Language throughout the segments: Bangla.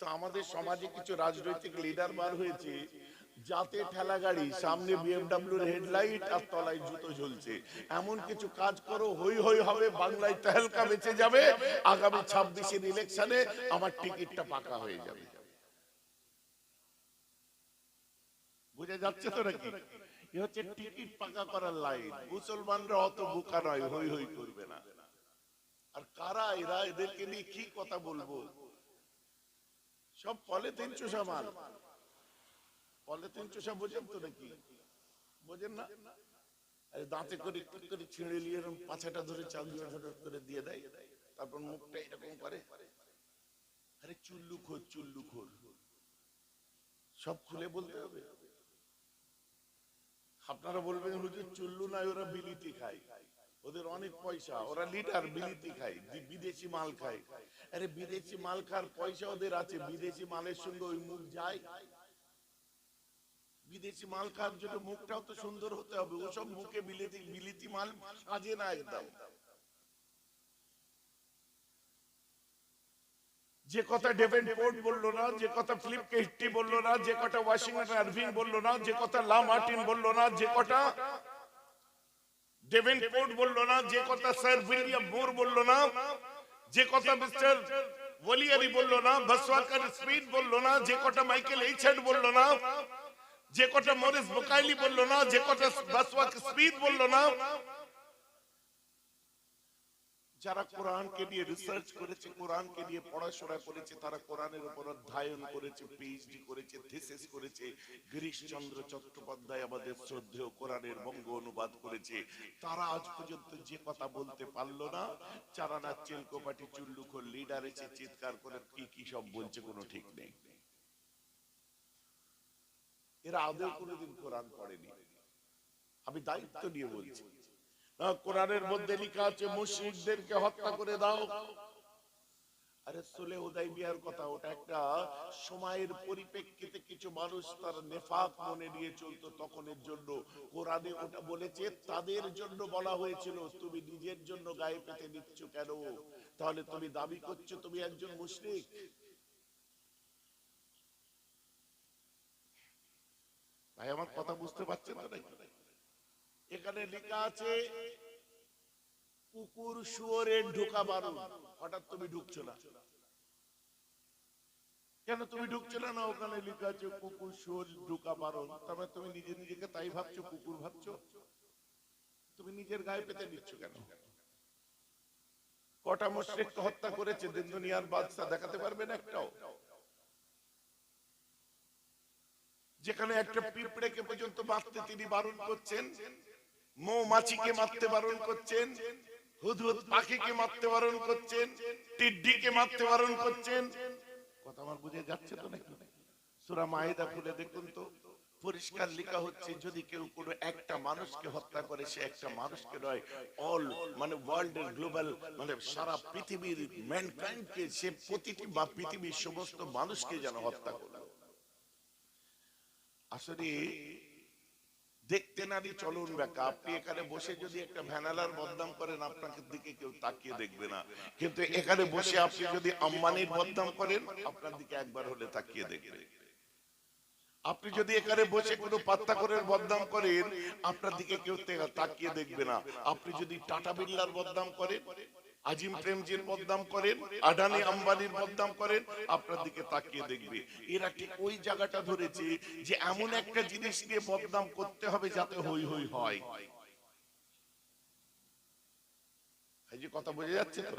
তো আমাদের সমাজে কিছু রাজনৈতিক লিডার বার হয়েছে, যাতে ঠেলা গাড়ি, সামনে বিএমডাব্লিউর হেডলাইট আর তলায় জুতো ঝুলছে। এমন কিছু কাজ করো হই হই হবে, বাংলায় তেহলকা বেঁচে যাবে। আগামী ইলেকশনে আমার টিকিটটা পাকা হয়ে যাবে। বুঝে যাচ্ছে তো নাকি? এ হচ্ছে টিকিট পাকা করার লাইন মুসলমানরা অত বোকা নয় হই হই করবে না। আর কারা এরা এদেরকে নিয়ে কি কথা বলব? সব পলিথিন চুষা মাল পলিথিন চুষা বোঝেন তো নাকি? বোঝেন না? দাঁতে করে করে ছিঁড়ে নিয়ে এরকম পাছাটা ধরে করে দিয়ে দেয়, তারপর মুখটা এরকম করে। আরে চুল্লু খোর চুল্লু খোর। সব খুলে বলতে হবে। আপনারা বলবেন, হুজুর চুল্লু নাই, ওরা বিলিতি খায়। ওদের অনেক পয়সা, ওরা লিটার বিলিতি খায় বিদেশি মাল খায়। আরে বিদেশি মাল খার পয়সা ওদের আছে, বিদেশি মালের সঙ্গে ওই মুখ যায়। বিদেশি মাল খাওয়ার জন্য মুখটাও তো সুন্দর হতে হবে, ওসব মুখে বিলিতি বিলিতি মাল সাজে না একদম। যে কথা ডেভেন পোর্ট বলল না, যে কথা ফিলিপ কেস্টি বলল না, যে কথা ওয়াশিংটন আরভিং বলল না, যে কথা লা মার্টিন বলল না, যে কথা ডেভেন পোর্ট বলল না, যে কথা স্যার উইলিয়াম মোর বলল না, যে কথা মিস্টার ওলিয়ারি বলল না বসওয়াকার স্পিড বলল না, যে কথা মাইকেল এইচেড বলল না, যে কথা মরিস বুকাইলি বলল না, যে কথা ভসওয়াক স্পিড বলল না যারা কোরআনকে নিয়ে রিসার্চ করেছে, কোরআনকে নিয়ে পড়াশোনা করেছে, তারা কোরআনের উপর অধ্যয়ন করেছে পিএইচডি করেছে থিসিস করেছে। গিরিশচন্দ্র চট্টোপাধ্যায় আমাদের শ্রদ্ধেয় কোরআনের বঙ্গ অনুবাদ করেছে। তারা আজ পর্যন্ত যে কথা বলতে পারল না চারানা চেলকোপাটি চুল্লুখোর লিডার এসে চিৎকার করে, কি কি সব বলছে কোনো ঠিক নেই। এরা আদৌ কোনোদিন কোরআন পড়েনি। আমি দায়িত্ব নিয়ে বলছি। কোরআনের মধ্যে লেখা আছে, মুশরিকদেরকে হত্যা করে দাও। আরে সুলে কথা, ওটা একটা সময়ের পরিপ্রেক্ষিতে কিছু মানুষ তার নেফাক মনে নিয়ে চলতো তখনের জন্য। কোরআনে ওটা বলেছে, তাদের জন্য বলা হয়েছিল, তুমি নিজের জন্য গায়ে পেতে নিচ্ছ কেন? তাহলে তুমি দাবি করছ তুমি একজন মুশরিক? ভাই, আমার কথা বুঝতে পারছেন নাকি? এখানে লেখা আছে, কুকুর শুয়োরের ঢোকা বারণ হঠাৎ তুমি ঢুকছো না। কেন তুমি ঢুকছো না? না, ওখানে লেখা আছে, কুকুর শুয়োর ঢোকা বারণ তবে তুমি নিজে নিজেকে তাই ভাবছ, কুকুর ভাবছ? তুমি নিজের গায়ে পেতে নিচ্ছ কেন? কটা মুশ্রিক হত্যা করেছে দিন দুনিয়ার বাদশা দেখাতে পারবেন একটাও। যেখানে একটা পিঁপড়েকে পর্যন্ত বাঁচতে তিনি বারণ করছেন মৌমাছিকে মারতে বারণ করছেন, হুদহুদ পাখিকে মারতে বারণ করছেন, টিড্ডিকে মারতে বারণ করছেন। কথা আমার বুঝে যাচ্ছে তো নাকি? খুলে দেখুন তো, পরিষ্কার লেখা হচ্ছে, যদি কেউ কোনো একটা মানুষকে হত্যা করে, সে একটা মানুষকে নয় অল মানে ওয়ার্ল্ড এর গ্লোবাল মানে সারা পৃথিবীর ম্যানকাইন্ডকে সে প্রতিটি বা পৃথিবীর সমস্ত মানুষকে যেন হত্যা করে আসলে দেখতে নারী চলুন বেকা আপনি এখানে বসে যদি একটা ভ্যানালার বদনাম করেন, আপনাকে দিকে কেউ তাকিয়ে দেখবে না। কিন্তু এখানে বসে আপনি যদি আম্বানির বদনাম করেন, আপনার দিকে একবার হলে তাকিয়ে দেখবে। আপনি যদি এখানে বসে কোনো পাত্তা করে বদনাম করেন, আপনার দিকে কেউ তাকিয়ে দেখবে না। আপনি যদি টাটা বিড়লার বদনাম করেন আজিম প্রেমজির বদনাম করেন, আডানি আম্বানির বদনাম করেন, আপনার দিকে তাকিয়ে দেখবে এরা ঠিক ওই জায়গাটা ধরেছে যে এমন একটা জিনিস নিয়ে বদনাম করতে হবে যাতে হই হই হয় এই যে কথা বোঝা যাচ্ছে তো?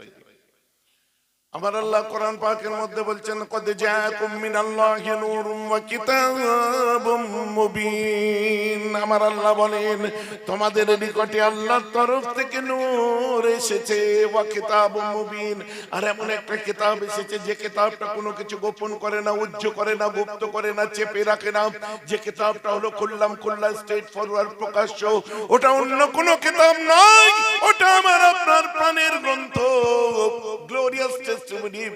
আমার আল্লাহ কোরআন পাকের মধ্যে বলছেন, কদ জাআকুম মিনাল্লাহি নূরুম ওয়া কিতাবুম মুবিন। আমার আল্লাহ বলেন, তোমাদের নিকটে আল্লাহর তরফ থেকে নূর এসেছে, ওয়া কিতাবুম মুবিন। আর এমন একটা কিতাব এসেছে, যে কিতাবটা কোনো কিছু গোপন করে না উজ্জ করে না, গুপ্ত করে না, চেপে রাখে না। যে কিতাবটা হলো খুললাম খুল্লা স্ট্রেট ফরওয়ার্ড প্রকাশ্য, ওটা অন্য কোনো কিতাব নয়, ওটা আমার আপনার প্রাণের গ্রন্থ। গ্লোরিয়াস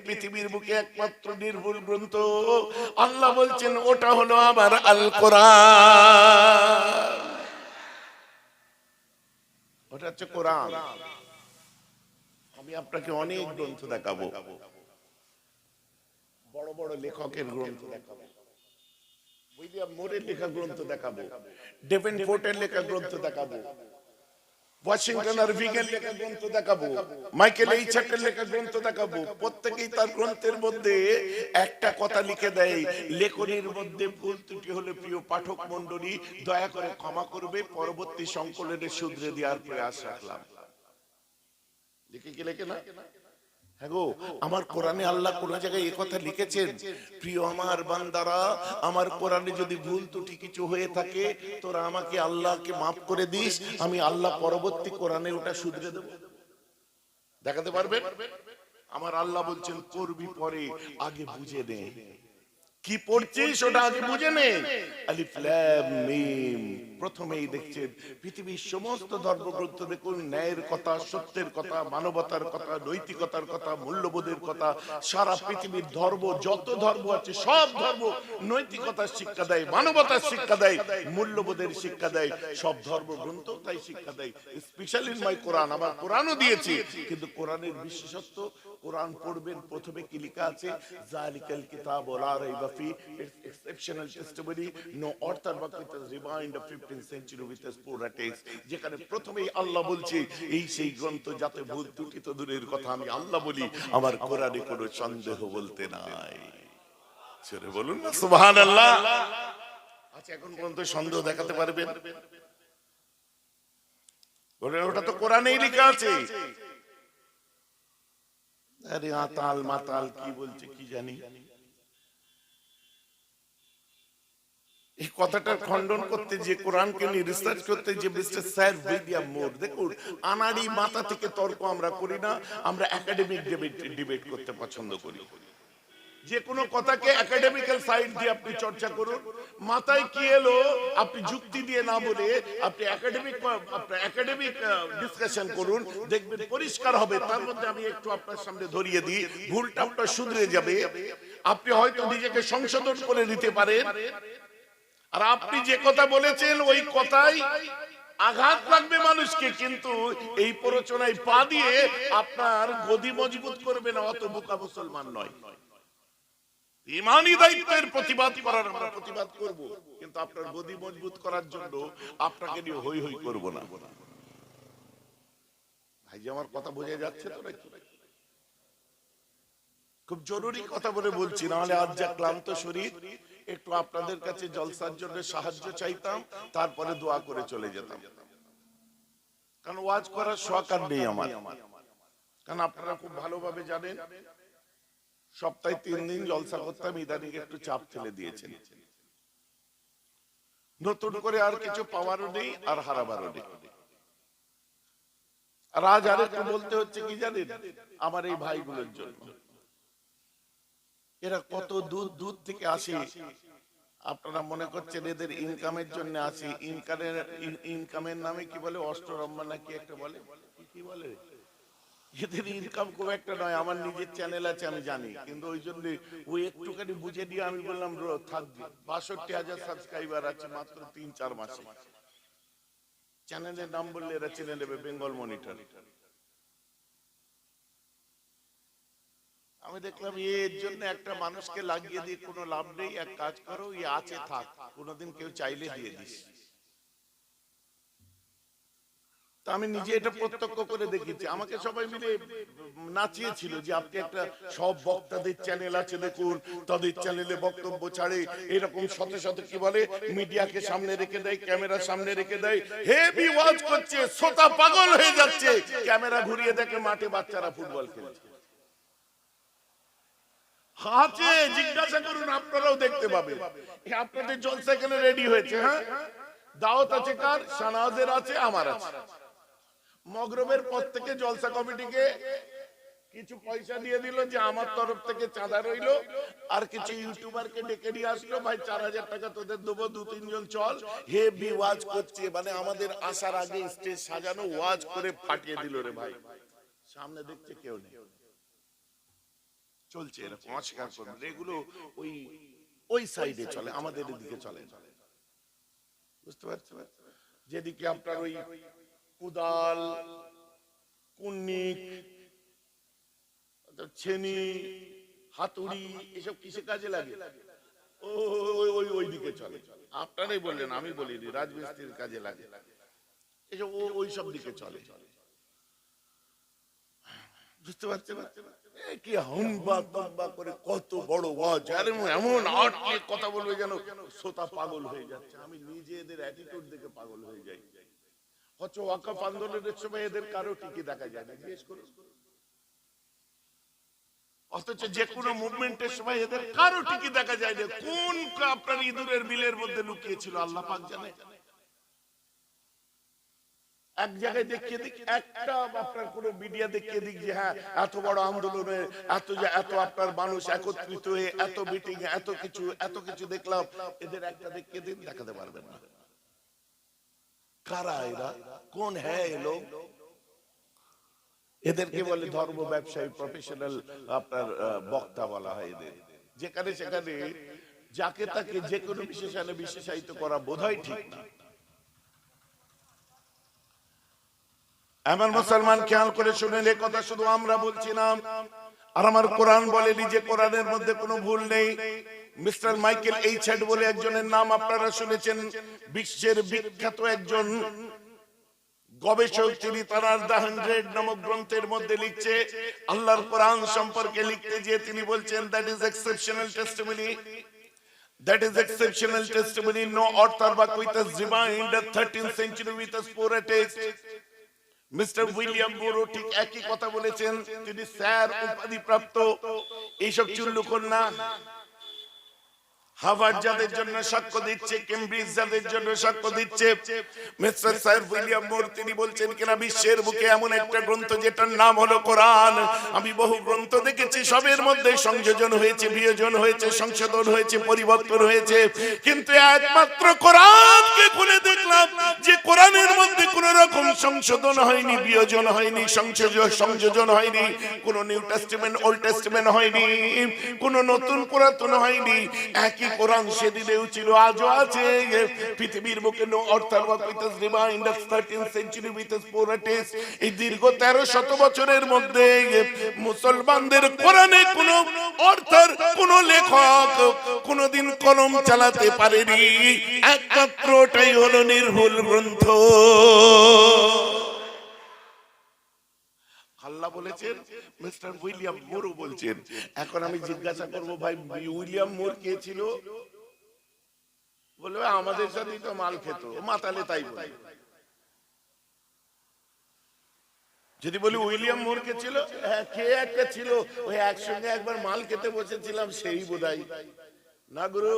পৃথিবীর বুকে একমাত্র নির্ভুল গ্রন্থ। আল্লাহ বলছেন, ওটা হলো আমার আল ওটা হচ্ছে কোরআন। আমি আপনাকে অনেক গ্রন্থ দেখাবো। বড় বড় লেখকের গ্রন্থ দেখাবো। উইলিয়াম মোরের লেখা গ্রন্থ দেখাবো। ডেভেন ফোর্টের লেখা গ্রন্থ দেখাবো। ওয়াশিংটন আর ভিগের লেখা গ্রন্থ দেখাবো। মাইকেল লেখা গ্রন্থ দেখাবো। প্রত্যেকেই তার গ্রন্থের মধ্যে একটা কথা লিখে দেয়। লেখনের মধ্যে ভুল ত্রুটি হলে প্রিয় পাঠক মন্ডলী দয়া করে ক্ষমা করবে পরবর্তী সংকলনের শুধরে দেওয়ার প্রয়াস রাখলাম। লিখে কি লেখে না? আমার কোরআনে আল্লাহ জায়গায় কথা লিখেছেন, প্রিয় আমার বান্দারা, আমার কোরআনে যদি ভুল হয়ে থাকে, তোরা আমাকে আল্লাহকে মাফ করে দিস, আমি আল্লাহ পরবর্তী ওটা দেখাতে আমার আল্লাহ বলছেন, করবি পরে, আগে বুঝে নে। কি পড়ছিস ওটা আগে বুঝে নে আলিফ লাম মিম। প্রথমেই দেখছেন পৃথিবীর সমস্ত ধর্মগ্রন্থ দেখুন, ন্যায়ের কথা, সত্যের কথা, মানবতার কথা, নৈতিকতার কথা, মূল্যবোধের কথা, সারা পৃথিবীর ধর্ম, যত ধর্ম আছে, সব ধর্ম নৈতিকতার শিক্ষা দেয়, মানবতার শিক্ষা দেয়, মূল্যবোধের শিক্ষা দেয়, সব ধর্মগ্রন্থ তাই শিক্ষা দেয়। স্পেশালি মাই কোরআন আমার কোরআনও দিয়েছি। কিন্তু কোরআনের বিশেষত্ব কোরআন পড়বেন, প্রথমে কি লেখা আছে? জালিকাল কিতাব লা রাইবা ফি। ইটস এক্সেপশনাল টেস্টিমনি নো অর্থাৎ বাকি it is remind of 15th century with us পুরা টেক্সট যেখানে প্রথমেই আল্লাহ বলছে, এই সেই গ্রন্থ যাতে ভুল ত্রুটি তো দূরের কথা, আমি আল্লাহ বলি, আমার কোরআনে কোনো সন্দেহ বলতে নাই। ছেড়ে বলুন না, সুবহানাল্লাহ। আচ্ছা এখন পর্যন্ত সন্দেহ দেখাতে পারবেন? ওটা তো কোরআনেই লেখা আছে। আরে আতাল মাতাল কি বলছে কি জানি। এই কথাটার খণ্ডন করতে, যে কোরআনকে নিয়ে রিসার্চ করতে, যে মিস্টার স্যার উইলিয়াম মোর দেখুন, আনাড়ি মাথা থেকে তর্ক আমরা করি না, আমরা একাডেমিক ডিবেট ডিবেট করতে পছন্দ করি। যে কোনো কথাকে একাডেমিক্যাল সাইড দিয়ে আপনি চর্চা করুন। মাথায় কি এলো? আপনি যুক্তি দিয়ে না বলে আপনি একাডেমিক একাডেমিক ডিসকাশন করুন। দেখবেন পরিষ্কার হবে। তার মধ্যে আমি একটু আপনার সামনে ধরিয়ে দিই। ভুলটা আপনার শুধরে যাবে। আপনি হয়তো নিজেকে সংশোধন করে নিতে পারেন। আর আপনি যে কথা বলেছেন, ওই কথাই আঘাত লাগবে মানুষকে। কিন্তু এই প্ররোচনায় পা দিয়ে আপনার গদি মজবুত করবে না, অত বোকা মুসলমান নয়। খুব জরুরি কথা বলে বলছি, নাহলে আজ যা ক্লান্ত শরীর, একটু আপনাদের কাছে জলসার জন্য সাহায্য চাইতাম, তারপরে দোয়া করে চলে যেতাম। কারণ ওয়াজ করার শখ নেই আমার। কারণ আপনারা খুব ভালোভাবে জানেন সপ্তাহে তিন দিন জলসা করতাম ইদানিং একটু চাপ ফেলে দিয়েছেন। নতুন করে আর কিছু পাওয়ারও নেই আর হারাবারও নেই। আর আজ আরেকটু বলতে হচ্ছে কি জানেন? আমার এই ভাইগুলোর জন্য। এরা কত দূর দূর থেকে আসে। আপনারা মনে করছেন এদের ইনকামের জন্য আসে? ইনকামের ইনকামের নামে কি বলে? অষ্টরম্বা নাকি একটা বলে? কি- কি বলে? এদের ইনকাম খুব একটা নয়, আমার নিজের চ্যানেল আছে, আমি জানি। কিন্তু ওই জন্য ওই একটুখানি বুঝে দিয়ে আমি বললাম থাকবে বাষট্টি হাজার সাবস্ক্রাইবার আছে মাত্র তিন, চার মাসে। চ্যানেলের নাম বললে এরা চিনে নেবে বেঙ্গল মনিটর আমি দেখলাম, এর জন্য একটা মানুষকে লাগিয়ে দিয়ে কোনো লাভ নেই, এক কাজ করো ই আছে, থাক। কোনোদিন কেউ চাইলে দিয়ে দিস। তা আমি নিজে এটা প্রত্যক্ষ করে দেখেছি। আমাকে সবাই মিলে নাচিয়েছিল যে আপনি একটা সব বক্তাদের চ্যানেল আছে দেখুন তাদের চ্যানেলে বক্তব্য ছাড়ে এরকম শত শত কি বলে? মিডিয়াকে সামনে রেখে দেয় ক্যামেরা সামনে রেখে দেয়। হেভি ওয়াজ করছে শ্রোতা পাগল হয়ে যাচ্ছে। ক্যামেরা ঘুরিয়ে দেখে মাঠে বাচ্চারা ফুটবল খেলছে। আছে জিজ্ঞাসা করুন আপনারাও দেখতে পাবেন। আপনাদের জলসা এখানে রেডি হয়েছে হ্যাঁ? দাওয়াত আছে কার? সানাজের আছে আমার আছে মগরবের পর থেকে জলসা কমিটিকে কিছু পয়সা দিয়ে দিল যে আমার তরফ থেকে চাঁদা রইল। আর কিছু ইউটিউবারকে ডেকে নিয়ে আসলো, ভাই, চার হাজার টাকা তোদের দেবো, দু, তিনজন চল। হেভি ওয়াজ করছে মানে আমাদের আসার আগে স্টেজ সাজানো ওয়াজ করে ফাটিয়ে দিল রে ভাই। সামনে দেখছে কেউ নেই। চলছে এরকম, অস্বীকার করবেন এগুলো ওই ওই সাইডে চলে, আমাদের এদিকে চলে। বুঝতে পারছেন? যেদিকে আপনার ওই কুদাল, কুন্নিক ছেনি, হাতুড়ি, এসব কিসে কাজে লাগে? ওই ওই দিকে চলে। আপনারাই বললেন, আমি বলিনি, রাজমিস্ত্রির কাজে লাগে। এসব ওই সব দিকে চলে। বুঝতে পারছেন? এ কি করে কত বড় ওয়াজ। আর, এমন আট কথা বলবে যেন শ্রোতা পাগল হয়ে যাচ্ছে। আমি নিজে এদের অ্যাটিটিউড দেখে পাগল হয়ে যাই। হচ্ছে ওয়াকাফ আন্দোলনের সময় এদের কারও টিকে দেখা যায় না অথচ যে কোনো মুভমেন্টের সময় এদের কারও দেখা যায় না কোন আপনার ইঁদুরের বিলের মধ্যে লুকিয়েছিল, আল্লাহ পাক জানে। এক জায়গায় দেখিয়ে দিক, একটা আপনার কোন মিডিয়া দেখিয়ে দিক যে হ্যাঁ এত বড় আন্দোলনে এত এত আপনার মানুষ একত্রিত হয়ে এত মিটিং এত কিছু এত কিছু দেখলাম। এদের একটা দেখিয়ে দিন, দেখাতে পারবেন না। কারা এরা? কোন হ্যাঁ এ লোক এদেরকে বলে ধর্ম ব্যবসায়ী প্রফেশনাল আপনার বক্তা বলা হয় এদের। যেখানে সেখানে যাকে তাকে যে কোনো বিশেষণে বিশেষায়িত করা বোধহয় ঠিক না। এমন মুসলমান খেয়াল করে শুনেন এ কথা শুধু আমরা বলছিলাম। আর আমার কোরআন বলেনি যে কোরআনের মধ্যে কোনো ভুল নেই। মিস্টার মাইকেল এইচ হেড বলে একজনের নাম আপনারা শুনেছেন, বিশ্বের বিখ্যাত একজন গবেষক তিনি হান্ড্রেড নামক গ্রন্থের মধ্যে লিখছে, আল্লাহর কোরআন সম্পর্কে লিখতে গিয়ে তিনি বলছেন that is exceptional testimony That is exceptional testimony. No author but with us divine the 13th century. Mister William বোরো ঠিক একই কথা বলেছেন, তিনি স্যার, উপাধি প্রাপ্ত, এইসব চুল্লুকর না হার্ভার্ড যাদের জন্য সাক্ষ্য দিচ্ছে, কেমব্রিজ যাদের জন্য সাক্ষ্য দিচ্ছে। মিস্টার স্যার উইলিয়াম মোর, তিনি বলছেন কিনা, বিশ্বের বুকে এমন একটা গ্রন্থ যেটার নাম হলো কোরআন। আমি বহু গ্রন্থ দেখেছি, সবের মধ্যে সংযোজন হয়েছে, বিয়োজন হয়েছে, সংশোধন হয়েছে, পরিবর্তন হয়েছে। কিন্তু একমাত্র কোরআনকে খুলে দেখলাম যে কোরআনের মধ্যে কোন রকম সংশোধন হয়নি, বিয়োজন হয়নি সংযোজন সংযোজন হয়নি, কোন নিউ টেস্টিমেন্ট, ওল্ড টেস্টিমেন্ট হয়নি, কোন নতুন পুরাতন হয়নি। একই কোরআন সেদিনেও ছিল, আজও আছে। পৃথিবীর বুকে নো অর্থাৎ as remind of 13th century with us এই দীর্ঘ 13 শত বছরের মধ্যে মুসলমানদের কোরআনে কোন অর্থাৎ কোন লেখক কোনদিন কলম চালাতে পারেনি। একমাত্র ওটাই হলো নির্ভুল গ্রন্থ আল্লাহ বলেছেন, মিস্টার উইলিয়াম মোরও বলছেন। এখন আমি জিজ্ঞাসা করব, ভাই, উইলিয়াম মোর কে ছিল? বলবে আমাদের সাথেই তো মাল খেত মাতালে তাই বলে। যদি বলি, উইলিয়াম মোর কে ছিল? হ্যাঁ কে একটা ছিল, ওই একসঙ্গে একবার মাল খেতে বসেছিলাম, সেই বোধহয়। না গুরু।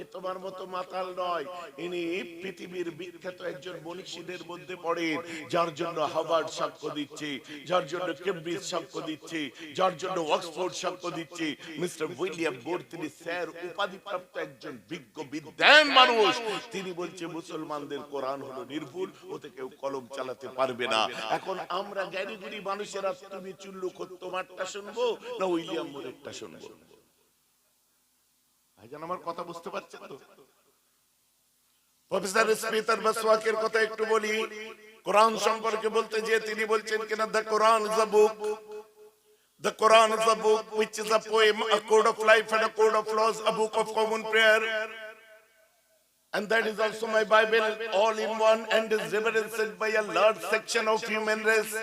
এ তোমার মতো মাতাল নয়। ইনি পৃথিবীর বিখ্যাত একজন মনীষীদের মধ্যে পড়েন, যার জন্য হার্ভার্ড সাক্ষ্য দিচ্ছে, যার জন্য কেমব্রিজ সাক্ষ্য দিচ্ছে, যার জন্য অক্সফোর্ড সাক্ষ্য দিচ্ছে। মিস্টার উইলিয়াম বোর, তিনি স্যার, উপাধিপ্রাপ্ত একজন বিজ্ঞ, বিদ্যান মানুষ। তিনি বলছে, মুসলমানদের কোরআন হলো নির্ভুল, ওতে কেউ কলম চালাতে পারবে না। এখন আমরা জ্ঞানীগুণী মানুষেরা, তুমি চুল্লু তোমারটা শুনব না উইলিয়াম মোরেরটা শুনব? ভাইজান আমার কথা বুঝতে পারছেন তো professor prayer. And that is also my Bible, all in one, and is reverenced by a large section of human race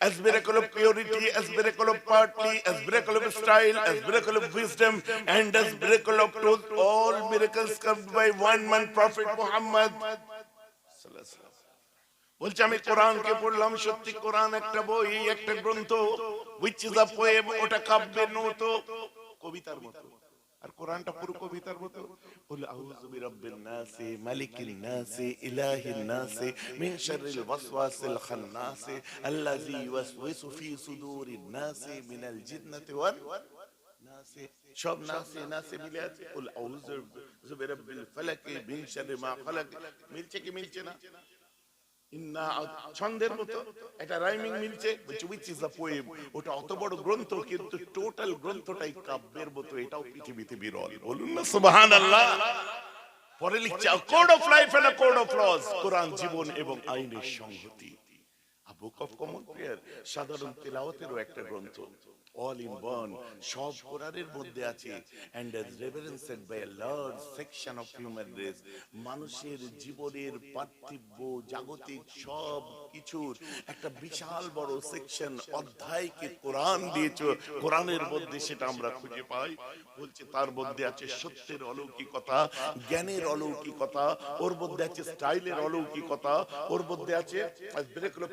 as miracle of purity, as miracle of partly, as miracle of style, as miracle of wisdom, and as miracle of truth. All miracles come by one man, Prophet Muhammad. বলছে আমি কোরআনকে পড়লাম সত্যি কোরআন একটা বই একটা গ্রন্থ উইচ ইজ আ পোয়েম ওটা কাব্যের মতো কবিতার মতো আর কোরআনটা পুরো কবিতার মতো। বলে আউযু বিরাব্বিন নাস মালিকিন নাস ইলাহিন নাস মিন শাররিল ওয়াসওয়াসিল খান্নাস আল্লাযী ইউওয়াসওয়িসু ফি সুদুরিন নাস মিনাল জিন্নাতি ওয়ান নাস সব নাসে নাসে মিলে আছে বল আউযু বিরাব্বিল ফালাক মিন শাররি মা খালাক মিলছে কি মিলছে না ছন্দের মতো। এটা রাইমিং মিলছে উইচ ইজ আ পোয়েম ওটা অত বড় গ্রন্থ, কিন্তু টোটাল গ্রন্থটাই কাব্যের মতো। এটাও পৃথিবীতে বিরল। বলুন না, সুবহানাল্লাহ। পরে লিখছে code of life and code of laws Quran জীবন এবং আইনের সংহতি। বুক অফ কমন প্রেয়ার, সাধারণ তেলাওয়াতেরও একটা গ্রন্থ। অল ইন ওয়ান সব কোরআনের মধ্যে আছে। And as reverenced by a large section of human race, মানুষের জীবনের পার্থিব্য জাগতিক সব কিছুর একটা বিশাল বড় সেকশন অধ্যায়কে কোরআন দিয়েছ। কোরআনের মধ্যে সেটা আমরা খুঁজে পাই। বলছে, তার মধ্যে আছে সত্যের অলৌকিকতা, জ্ঞানের অলৌকিকতা, ওর মধ্যে আছে স্টাইলের অলৌকিকতা, ওর মধ্যে আছে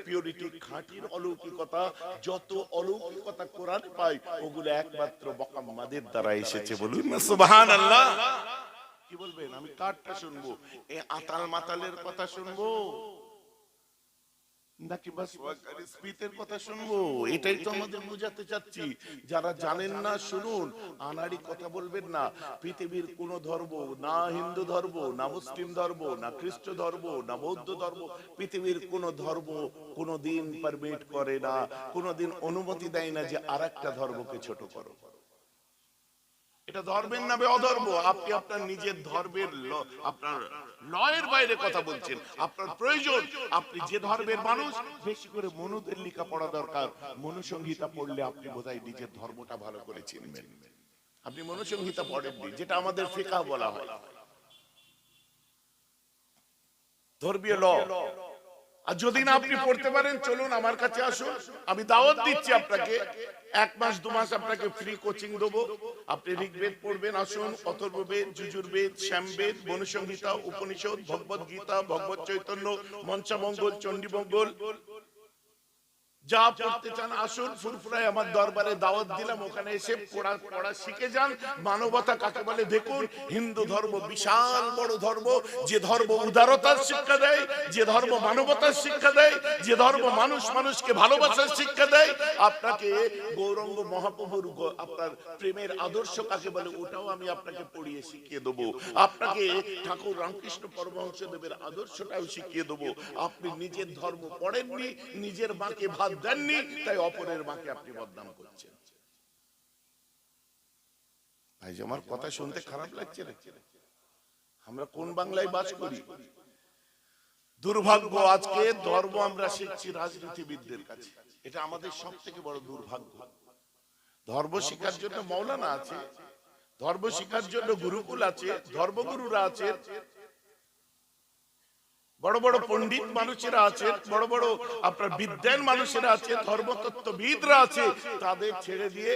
পিওরিটি খাঁটির অলৌকিকতা। যত অলৌকিকতা কোরআনে পাই ওগুলো একমাত্র বকাম্মাদের দ্বারা এসেছে বলুন। না সুবহানাল্লাহ। কি বলবেন? আমি কারটা শুনব? এ আতাল মাতালের কথা শুনব? নাকি বাস স্পিতের কথা শুনব? এটাই তো আমাদের বোঝাতে চাচ্ছি। যারা জানেন না শুনুন। আনাড়ি কথা বলবেন না। পৃথিবীর কোন ধর্ম না হিন্দু ধর্ম না মুসলিম ধর্ম না খ্রিস্ট ধর্ম না বৌদ্ধ ধর্ম পৃথিবীর কোন ধর্ম কোন দিন পারমিট করে না। কোনদিন অনুমতি দেয় না যে আর একটা ধর্মকে ছোট করো। এটা ধর্মের নামে অধর্ম। আপনি আপনার নিজের ধর্মের আপনার লয়ের বাইরে কথা বলছেন। আপনার প্রয়োজন, আপনি যে ধর্মের মানুষ, বেশি করে মনুদের লেখা পড়া দরকার। মনুসংহিতা পড়লে আপনি বোধহয় নিজের ধর্মটা ভালো করে চিনবেন। আপনি মনুসংহিতা পড়েননি, যেটা আমাদের ফিকা বলা হয়। ধর্মীয় ল। আর যদি না আপনি পড়তে পারেন চলুন আমার কাছে আসুন। আমি দাওয়াত দিচ্ছি আপনাকে। এক মাস দু মাস আপনাকে ফ্রি কোচিং দেবো। আপনি ঋগ্বেদ পড়বেন আসুন অথর্ববেদ যুজুর্বেদ শ্যামবেদ বনুসংহিতা উপনিষদ ভগবত গীতা ভগবত চৈতন্য মঞ্চমঙ্গল চণ্ডীমঙ্গল। যা পড়তে চান আসুন, ফুরফুরায় আমার দরবারে দাওয়াত দিলাম, ওখানে এসে পড়া পড়া শিখে যান। মানবতা কাকে বলে দেখুন, হিন্দু ধর্ম বিশাল বড় ধর্ম, যে ধর্ম উদারতার শিক্ষা দেয়, যে ধর্ম মানবতার শিক্ষা দেয়, যে ধর্ম মানুষ মানুষকে ভালোবাসার শিক্ষা দেয়। আপনাকে গৌরঙ্গ মহাপ্রভুর আপনার প্রেমের আদর্শ কাকে বলে, ওটাও আমি আপনাকে পড়িয়ে শিখিয়ে দেবো। আপনাকে ঠাকুর রামকৃষ্ণ পরমহংস দেবের আদর্শটাও শিখিয়ে দেবো। আপনি নিজের ধর্ম পড়েননি, নিজের মাকে ভাত দেননি, তাই অপরের মাকে আপনি বদনাম করছেন। ভাই আমার কথা শুনতে খারাপ লাগছে আমরা কোন বাংলায় বাস করি? দুর্ভাগ্য, আজকে ধর্ম আমরা শিখছি রাজনীতিবিদদের কাছে। এটা আমাদের সব থেকে বড় দুর্ভাগ্য। ধর্ম শিক্ষার জন্য মৌলানা আছে, ধর্ম শিক্ষার জন্য গুরুকুল আছে, ধর্মগুরুরা আছে বড় বড় পণ্ডিত মানুষেরা আছে, বড় বড় আপনার বিদ্যান মানুষেরা আছে, ধর্মতত্ত্ববিদরা আছে, তাদের ছেড়ে দিয়ে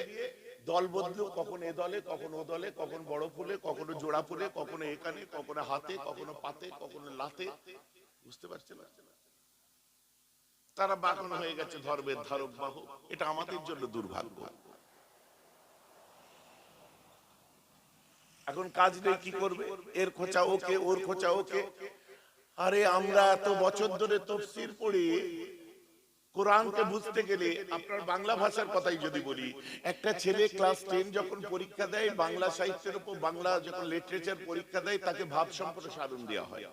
দল বদলু, কখন এ দলে, কখন ও দলে, কখন বড় ফুলে, কখনো জোড়া ফুলে, কখনো এখানে, কখনো হাতে, কখনো পাতে, কখনো লাতে, বুঝতে পারছেন? তারা বাগান হয়ে গেছে ধর্মের ধারক বাহক, এটা আমাদের জন্য দুর্ভাগ্য। এখন কাজ নেই, কি করবে? এর খোঁচা ওকে, ওর খোঁচা ওকে। আরে আমরা এত বছর ধরে তফসির পড়ি, কোরআনকে বুঝতে গেলে আপনার বাংলা ভাষার কথাই যদি বলি, একটা ছেলে ক্লাস টেন যখন পরীক্ষা দেয়, বাংলা সাহিত্যের উপর বাংলা যখন লিটারেচার পরীক্ষা দেয়, তাকে ভাব সম্পর্কে সাধন দেওয়া হয়।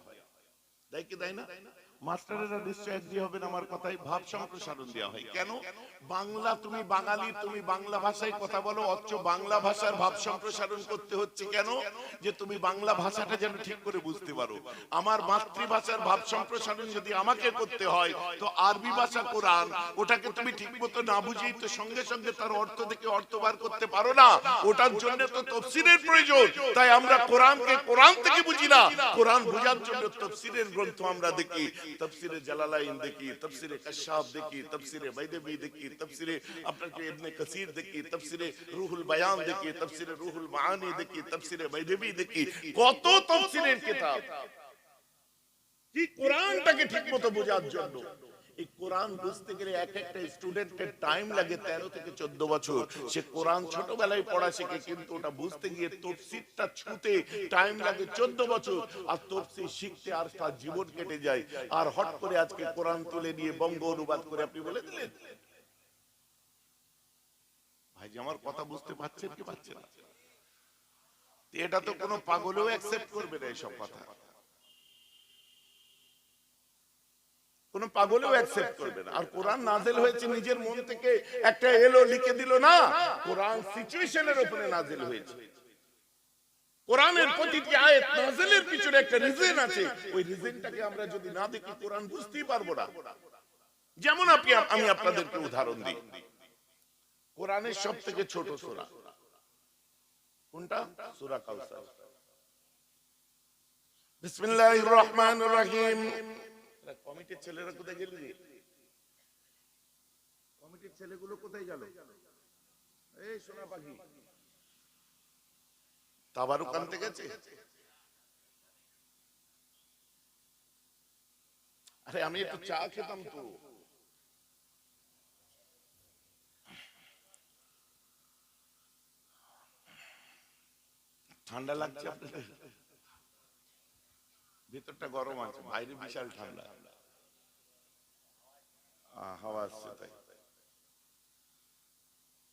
তাই কি, তাই না? মাস্টারেরা নিশ্চয় একই হবেন আমার কথাই ভাব সম্প্রসারণ দেওয়া হয়। কেন? বাংলা তুমি বাঙালি তুমি বাংলা ভাষায় কথা বলো অথচ বাংলা ভাষার ভাব সম্প্রসারণ করতে হচ্ছে কেন? যে তুমি বাংলা ভাষাটা যেন ঠিক করে বুঝতে পারো। আমার মাতৃভাষার ভাব সম্প্রসারণ যদি আমাকে করতে হয় তো আরবি ভাষা কোরআন ওটাকে তুমি ঠিক মতো না বুঝেই তো সঙ্গে সঙ্গে তার অর্থ থেকে অর্থ বার করতে পারো না। ওটার জন্য তো তফসিরের প্রয়োজন। তাই আমরা কোরআনকে কোরআন থেকে বুঝি না কোরআন বোঝার জন্য তফসিরের গ্রন্থ আমরা দেখি তফসিরে জালালাইন দেখি তফসিরে কাশাফ দেখি তফসিরে বাইদেবি দেখি তফসিরে আপনার কি ইবনে কাসির দেখি তফসিরে রুহুল বায়ান দেখি তফসিরে রুহুল মাআনি দেখি তফসিরে বাইদেবি দেখি কত তফসিরের কিতাব কি কোরআনটাকে ঠিকমতো বোঝার জন্য এই কোরআন বুঝতে গেলে এক একটা স্টুডেন্টের টাইম লাগে তেরো থেকে চোদ্দ বছর। সে কোরআন ছোটবেলায় পড়া শেখে, কিন্তু ওটা বুঝতে গিয়ে তফসিরটা টাইম লাগে চোদ্দ বছর, আর তফসির শিখতে আর তার জীবন কেটে যায়। আর হট করে আজকে কোরআন তুলে নিয়ে বঙ্গ অনুবাদ করে আপনি বলে দিলেন। ভাই আমার কথা বুঝতে পারছেন কি পাচ্ছেন এটা তো কোনো পাগলেও অ্যাকসেপ্ট করবে না এইসব কথা। কোন পাগলেও অ্যাকসেপ্ট করবে না। আর কোরআন নাজেল হয়েছে নিজের মন থেকে একটা এলো, লিখে দিল না। কোরআন সিচুয়েশনের উপরে নাজেল হয়েছে। কোরআনের প্রতিটি আয়াত পিছনে একটা রিজন আছে। ওই রিজনটাকে আমরা যদি না দেখি, কোরআন বুঝতেই পারব না। যেমন আপনি, আমি আপনাদেরকে উদাহরণ দিই। কোরআনের সব থেকে ছোট সূরা। কোনটা? সূরা কাউসার। বিসমিল্লাহির রহমানির রহিম। কমিটির ছেলেরা কোথায় গেল রে? কমিটির ছেলেগুলো কোথায় গেল? এই সোনা পাখি। তাবারুক আনতে গেছে? আরে আমি একটু চা খেতাম তো। ঠান্ডা লাগছে আপনাদের? ভিতরটা গরম আছে, বাইরে বিশাল ঠান্ডা। হাওয়া আসছে তাই।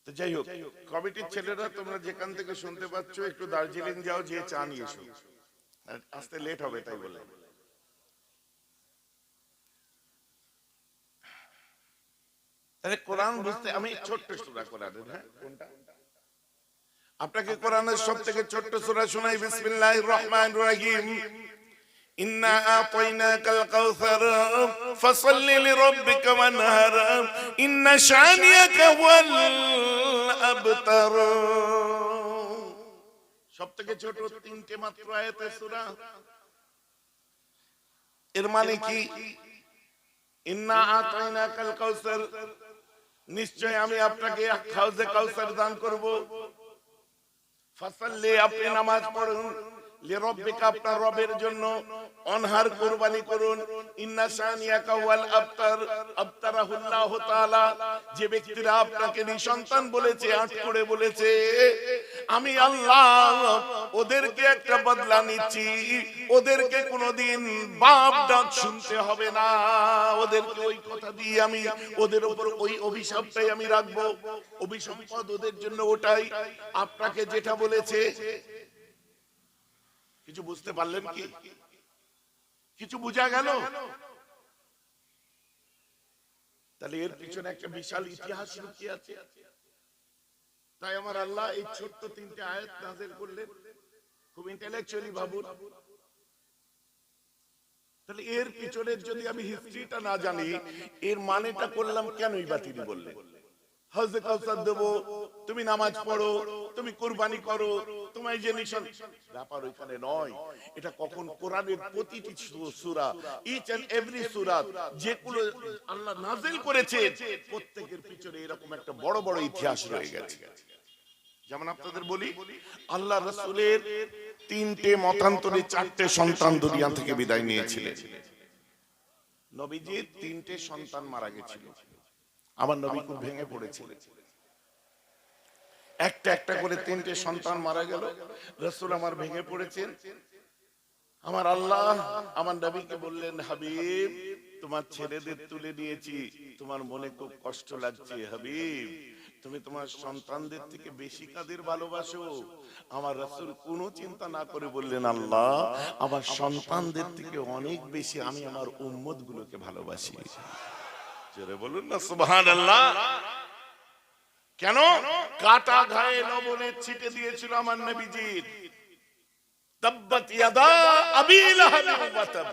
তো যাই হোক, কমিটির ছেলেরা তোমরা যেখান থেকে শুনতে পাচ্ছ, একটু দার্জিলিং যাও যে চা নিয়ে এসো। আসতে লেট হবে তাই বলে। তাহলে কোরআন বুঝতে, আমি ছোট্ট সূরা কোরআনের হ্যাঁ? কোনটা? আপনাকে কোরআনের সব থেকে ছোট্ট সূরা শোনাই, বিসমিল্লাহির রহমানির রহিম। إنا أعطيناك الكوثر فصل لربك وانهر إن شانئك هو الأبتر সব থেকে ছোট তিনটে মাত্র আয়াতের সূরা এর মানে কি ইন্না আতাইনাকাল কাউসার নিশ্চয় আমি আপনাকে এক হাউজে কাউসার দান করব ফাসাল্লি আপনি নামাজ পড়ুন অনহার কুরবানি করুন। ইন্না যে ব্যক্তিরা আপনাকে নিঃসন্তান বলেছে আট করে বলেছে, আমি আল্লাহ, ওদেরকে একটা বদলা নিচ্ছি। ওদেরকে কোনোদিন বাপ ডাক শুনতে হবে না। ওদেরকে ওই কথা দিয়ে আমি, ওদের উপর ওই অভিশাপটাই আমি রাখব। অভিসম্পদ ওদের জন্য ওটাই। আপনাকে যেটা বলেছে কিছু বুঝতে পারলেন কি? কিছু বোঝা গেল? তাহলে এর পিছনে একটা বিশাল ইতিহাস লুকিয়ে আছে। তাই আমার আল্লাহ এই ছোট্ট তিনটে আয়াত নাজিল করলেন। খুব ইন্টেলেকচুয়ালি ভাবুন। তাহলে এর পিছনের যদি আমি হিস্ট্রিটা না জানি, এর মানেটা করলাম কেনই বা তিনি বললেন? হজে কাউসার দেব তুমি নামাজ পড়ো তুমি কুরবানি করো তোমায় যে ব্যাপার ওইখানে নয়। এটা কখন কোরআনের প্রতিটি সূরা ইচ এন্ড এভরি সূরা যেগুলো আল্লাহ নাজিল করেছে প্রত্যেকের পিছনে এরকম একটা বড় বড় ইতিহাস রয়ে গেছে। যেমন আপনাদের বলি আল্লাহ রাসূলের তিনটে মতান্তরে চারটে সন্তান দুনিয়া থেকে বিদায় নিয়েছিলেন। নবীজির তিনটে সন্তান মারা গেছিল। আমার নবী খুব ভেঙে পড়েছিলেন একটা একটা করে তিনটে সন্তান মারা গেল। রসুল আমার ভেঙে পড়েছেন আমার আল্লাহ আমার নবীকে বললেন হাবিব তোমার ছেলেদের তুলে নিয়েছি। তোমার মনে খুব কষ্ট লাগছে হাবিব। তুমি তোমার সন্তানদের থেকে বেশি কাদের ভালোবাসো? আমার রাসূল কোনো চিন্তা না করে বললেন আল্লাহ আমার সন্তানদের থেকে অনেক বেশি আমি আমার উম্মত গুলোকে ভালোবাসি। জোরে বলুন না, সুবহানাল্লাহ। কেন? কাটা ঘায়ে লবণের ছিটে দিয়েছিল আমার নবীজির তাব্বাত ইয়াদা আবি লাহাব ওয়া তাব।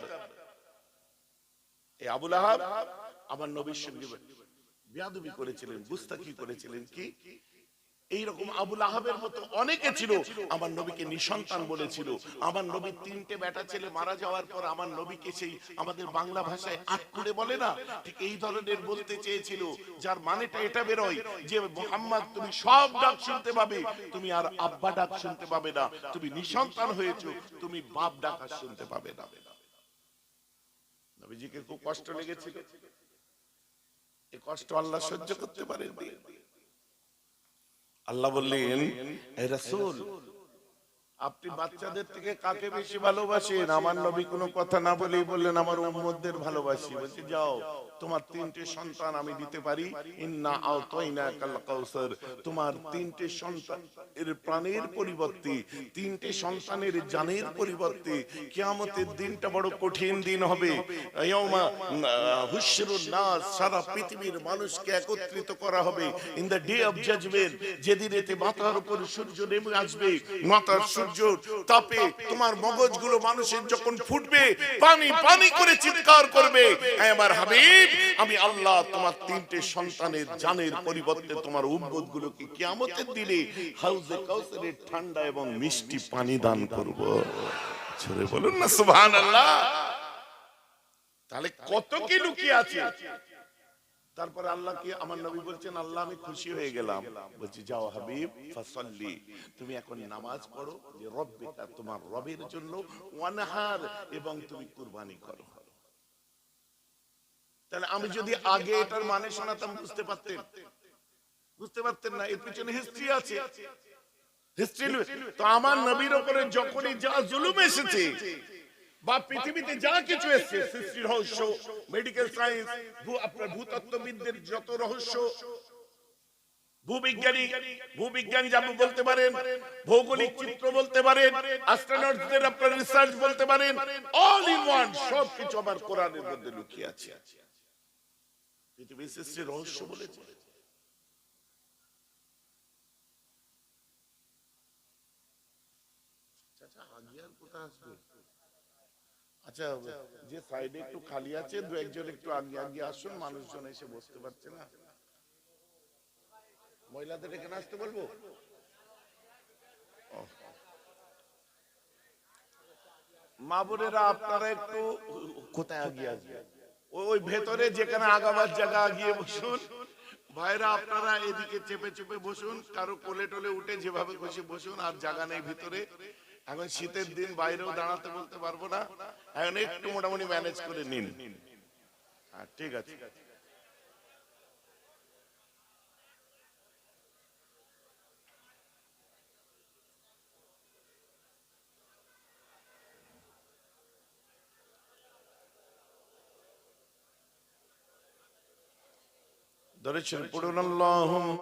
আবু লাহাব, আমার নবীর সঙ্গে বিয়াদবি করেছিলেন, গুস্তাখি করেছিলেন কি? এইরকম আবুল আহাবের মতো অনেকে ছিল। আমার নবীকে নিঃসন্তান বলেছিল। আমার নবীর তিনটে বেটা ছেলে মারা যাওয়ার পর আমার নবীকে সেই আমাদের বাংলা ভাষায় আট করে বলে না? ঠিক এই ধরনের বলতে চেয়েছিল যার মানেটা এটা বেরোয় যে মোহাম্মদ তুমি সব ডাক শুনতে পাবে। তুমি আর আব্বা ডাক শুনতে পাবে না। তুমি নিঃসন্তান হয়েছো। তুমি বাপ ডাক আর শুনতে পাবে না। নবীজিকে খুব কষ্ট লেগেছিল। এই কষ্ট আল্লাহ সহ্য করতে পারেন আল্লাহ বললেন রাসূল আপনি বাচ্চাদের থেকে কাকে বেশি ভালোবাসেন? আমার নবী কোনো কথা না বলেই বললেন আমার উম্মতদের ভালোবাসি। বলছি যাও। তোমার তিনটে সন্তান আমি দিতে পারি। ইন্না আওতাইনা কাল কাউসার। তোমার তিনটে সন্তান এর প্রাণের পরিবর্তে, তিনটে সন্তানের জানের পরিবর্তে কিয়ামতের দিনটা বড় কঠিন দিন হবে। ইয়াউমা হুশরুন নাস, সারা পৃথিবীর মানুষকে একত্রিত করা হবে। In the day of judgement যেদিন এতে মাথার উপর সূর্য নেমে আসবে, মাথার সূর্য তাপে তোমার মগজগুলো মানুষের যখন ফুটবে, পানি পানি করে চিৎকার করবে। আমার হাবিব আমি আল্লাহ তোমার তিনটে সন্তানের জানের পরিবর্তে তোমার উম্মত গুলোকে কিয়ামতের দিনে হাউজে কাউসারের ঠান্ডা এবং মিষ্টি পানি দান করব। ছেড়ে বলুন না, সুবহানাল্লাহ। তাহলে কত কি লুকিয়ে আছে? তারপরে আল্লাহ কি আমার নবী বলছেন, আল্লাহ আমি খুশি হয়ে গেলাম। বলছি, যাও হাবিব, ফাসাল্লি, তুমি এখন নামাজ পড়ো, যে রব্বিকা তোমার রবের জন্য ওয়ানহার এবং তুমি কুরবানি করো। তাহলে আমি যদি আগে এটার মানে শোনাতাম বুঝতে পারতেন? বুঝতে পারতেন। না? এর পিছনে হিস্ট্রি আছে। হিস্ট্রি তো আমার নবীর উপরে যখনই যা জুলুম এসেছে বা পৃথিবীতে যা কিছু এসেছে সৃষ্টির রহস্য মেডিকেল সায়েন্স আপনার ভূতত্ত্ববিদদের যত রহস্য ভূবিজ্ঞানী ভূবিজ্ঞানী যেমন বলতে পারেন ভৌগোলিক চিত্র বলতে পারেন অ্যাস্ট্রোনটদের আপনার রিসার্চ বলতে পারেন অল ইন ওয়ান সব কিছু আমার কোরআনের মধ্যে লুকিয়ে আছে। সৃষ্টির রহস্য বলেছে। আচ্ছা যে সাইডে একটু খালি আছে দু একজন একটু আগে আগে আসুন মানুষজন এসে বসতে পারছে না। মহিলাদের এখানে আসতে বলব। মা বোনেরা আপনারা একটু কোথায় আগিয়ে আসবে ওই ভেতরে যেখানে আগাবার জায়গা, গিয়ে বসুন। ভাইরা, আপনারা এদিকে চেপে চেপে বসুন, কারও কোলে টোলে উঠে যেভাবে খুশি বসুন, আর জায়গা নেই ভিতরে। এখন শীতের দিন, বাইরেও দাঁড়াতে বলতে পারব না। এখন একটু মোটামুটি ম্যানেজ করে নিন। হ্যাঁ ঠিক আছে। ধরেছেন পড়ুন আল্লাহ